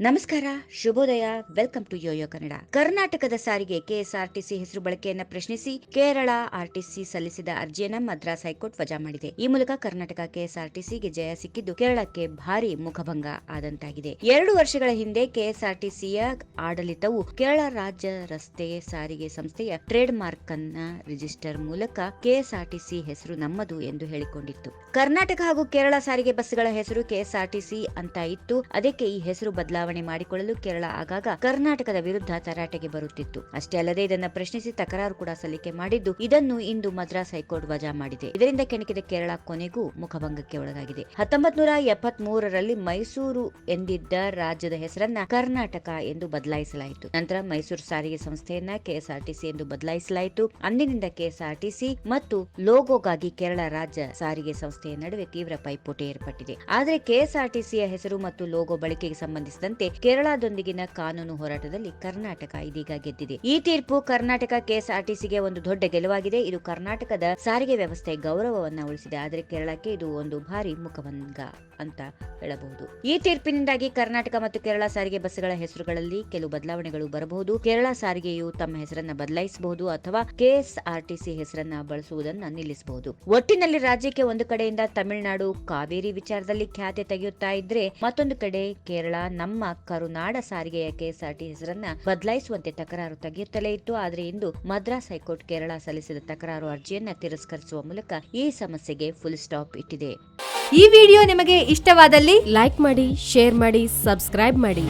ನಮಸ್ಕಾರ, ಶುಭೋದಯ. Welcome to Yoyo Kannada ಕರ್ನಾಟಕದ ಸಾರಿಗೆ ಕೆಎಸ್ಆರ್ಟಿಸಿ ಹೆಸರು ಬಳಕೆಯನ್ನ ಪ್ರಶ್ನಿಸಿ ಕೇರಳ ಆರ್ಟಿಸಿ ಸಲ್ಲಿಸಿದ ಅರ್ಜಿಯನ್ನ ಮದ್ರಾಸ್ ಹೈಕೋರ್ಟ್ ವಜಾ ಮಾಡಿದೆ. ಈ ಮೂಲಕ ಕರ್ನಾಟಕ ಕೆಎಸ್ಆರ್ಟಿಸಿಗೆ ಜಯ ಸಿಕ್ಕಿದ್ದು ಕೇರಳಕ್ಕೆ ಭಾರಿ ಮುಖಭಂಗ ಆದಂತಾಗಿದೆ. ಎರಡು ವರ್ಷಗಳ ಹಿಂದೆ ಕೆಎಸ್ಆರ್ಟಿಸಿಯ ಆಡಳಿತವು ಕೇರಳ ರಾಜ್ಯ ರಸ್ತೆ ಸಾರಿಗೆ ಸಂಸ್ಥೆಯ ಟ್ರೇಡ್ ಮಾರ್ಕ್ ಅನ್ನ ರಿಜಿಸ್ಟರ್ ಮೂಲಕ ಕೆಎಸ್ಆರ್ಟಿಸಿ ಹೆಸರು ನಮ್ಮದು ಎಂದು ಹೇಳಿಕೊಂಡಿತ್ತು. ಕರ್ನಾಟಕ ಹಾಗೂ ಕೇರಳ ಸಾರಿಗೆ ಬಸ್ಗಳ ಹೆಸರು ಕೆಎಸ್ಆರ್ಟಿಸಿ ಅಂತ ಇತ್ತು. ಅದಕ್ಕೆ ಈ ಹೆಸರು ಬದಲಾವಣೆ ಮಾಡಿಕೊಳ್ಳಲು ಕೇರಳ ಆಗಾಗ ಕರ್ನಾಟಕದ ವಿರುದ್ಧ ತರಾಟೆಗೆ ಬರುತ್ತಿತ್ತು. ಅಷ್ಟೇ ಅಲ್ಲದೆ ಇದನ್ನ ಪ್ರಶ್ನಿಸಿ ತಕರಾರು ಕೂಡ ಸಲ್ಲಿಕೆ ಮಾಡಿದ್ದು ಇದನ್ನು ಇಂದು ಮದ್ರಾಸ್ ಹೈಕೋರ್ಟ್ ವಜಾ ಮಾಡಿದೆ. ಇದರಿಂದ ಕೆಣಕಿದ ಕೇರಳ ಕೊನೆಗೂ ಮುಖಭಂಗಕ್ಕೆ ಒಳಗಾಗಿದೆ. ಹತ್ತೊಂಬತ್ ನೂರ ಎಪ್ಪತ್ ಮೂರರಲ್ಲಿ ಮೈಸೂರು ಎಂದಿದ್ದ ರಾಜ್ಯದ ಹೆಸರನ್ನ ಕರ್ನಾಟಕ ಎಂದು ಬದಲಾಯಿಸಲಾಯಿತು. ನಂತರ ಮೈಸೂರು ಸಾರಿಗೆ ಸಂಸ್ಥೆಯನ್ನ ಕೆಎಸ್ಆರ್ಟಿಸಿ ಎಂದು ಬದಲಾಯಿಸಲಾಯಿತು. ಅಂದಿನಿಂದ ಕೆಎಸ್ಆರ್ಟಿಸಿ ಮತ್ತು ಲೋಗೋಗಾಗಿ ಕೇರಳ ರಾಜ್ಯ ಸಾರಿಗೆ ಸಂಸ್ಥೆಯ ನಡುವೆ ತೀವ್ರ ಪೈಪೋಟಿ ಏರ್ಪಟ್ಟಿದೆ. ಆದರೆ ಕೆಎಸ್ಆರ್ಟಿಸಿಯ ಹೆಸರು ಮತ್ತು ಲೋಗೋ ಬಳಕೆಗೆ ಸಂಬಂಧಿಸಿದಂತೆ ಕೇರಳದೊಂದಿಗಿನ ಕಾನೂನು ಹೋರಾಟದಲ್ಲಿ ಕರ್ನಾಟಕ ಇದೀಗ ಗೆದ್ದಿದೆ. ಈ ತೀರ್ಪು ಕರ್ನಾಟಕ ಕೆಎಸ್ಆರ್ಟಿಸಿಗೆ ಒಂದು ದೊಡ್ಡ ಗೆಲುವಾಗಿದೆ. ಇದು ಕರ್ನಾಟಕದ ಸಾರಿಗೆ ವ್ಯವಸ್ಥೆ ಗೌರವವನ್ನ ಉಳಿಸಿದೆ. ಆದರೆ ಕೇರಳಕ್ಕೆ ಇದು ಒಂದು ಭಾರಿ ಮುಖಭಂಗ ಅಂತ ಹೇಳಬಹುದು. ಈ ತೀರ್ಪಿನಿಂದಾಗಿ ಕರ್ನಾಟಕ ಮತ್ತು ಕೇರಳ ಸಾರಿಗೆ ಬಸ್ಗಳ ಹೆಸರುಗಳಲ್ಲಿ ಕೆಲವು ಬದಲಾವಣೆಗಳು ಬರಬಹುದು. ಕೇರಳ ಸಾರಿಗೆಯು ತಮ್ಮ ಹೆಸರನ್ನ ಬದಲಾಯಿಸಬಹುದು ಅಥವಾ ಕೆಎಸ್ಆರ್ಟಿಸಿ ಹೆಸರನ್ನ ಬಳಸುವುದನ್ನ ನಿಲ್ಲಿಸಬಹುದು. ಒಟ್ಟಿನಲ್ಲಿ ರಾಜ್ಯಕ್ಕೆ ಒಂದು ಕಡೆಯಿಂದ ತಮಿಳುನಾಡು ಕಾವೇರಿ ವಿಚಾರದಲ್ಲಿ ಖ್ಯಾತೆ ತೆಗೆಯುತ್ತಾ ಇದ್ರೆ ಮತ್ತೊಂದು ಕಡೆ ಕೇರಳ ನಮ್ಮ ಕರುನಾಡ ಸಾರಿಗೆಯ ಕೆಎಸ್ಆರ್ಟಿ ಹೆಸರನ್ನ ಬದಲಾಯಿಸುವಂತೆ ತಕರಾರು ತೆಗೆಯುತ್ತಲೇ ಇತ್ತು. ಆದರೆ ಇಂದು ಮದ್ರಾಸ್ ಹೈಕೋರ್ಟ್ ಕೇರಳ ಸಲ್ಲಿಸಿದ ತಕರಾರು ಅರ್ಜಿಯನ್ನ ತಿರಸ್ಕರಿಸುವ ಮೂಲಕ ಈ ಸಮಸ್ಯೆಗೆ ಫುಲ್ ಸ್ಟಾಪ್ ಇಟ್ಟಿದೆ. ಈ ವಿಡಿಯೋ ನಿಮಗೆ ಇಷ್ಟವಾದಲ್ಲಿ ಲೈಕ್ ಮಾಡಿ, ಶೇರ್ ಮಾಡಿ, ಸಬ್ಸ್ಕ್ರೈಬ್ ಮಾಡಿ.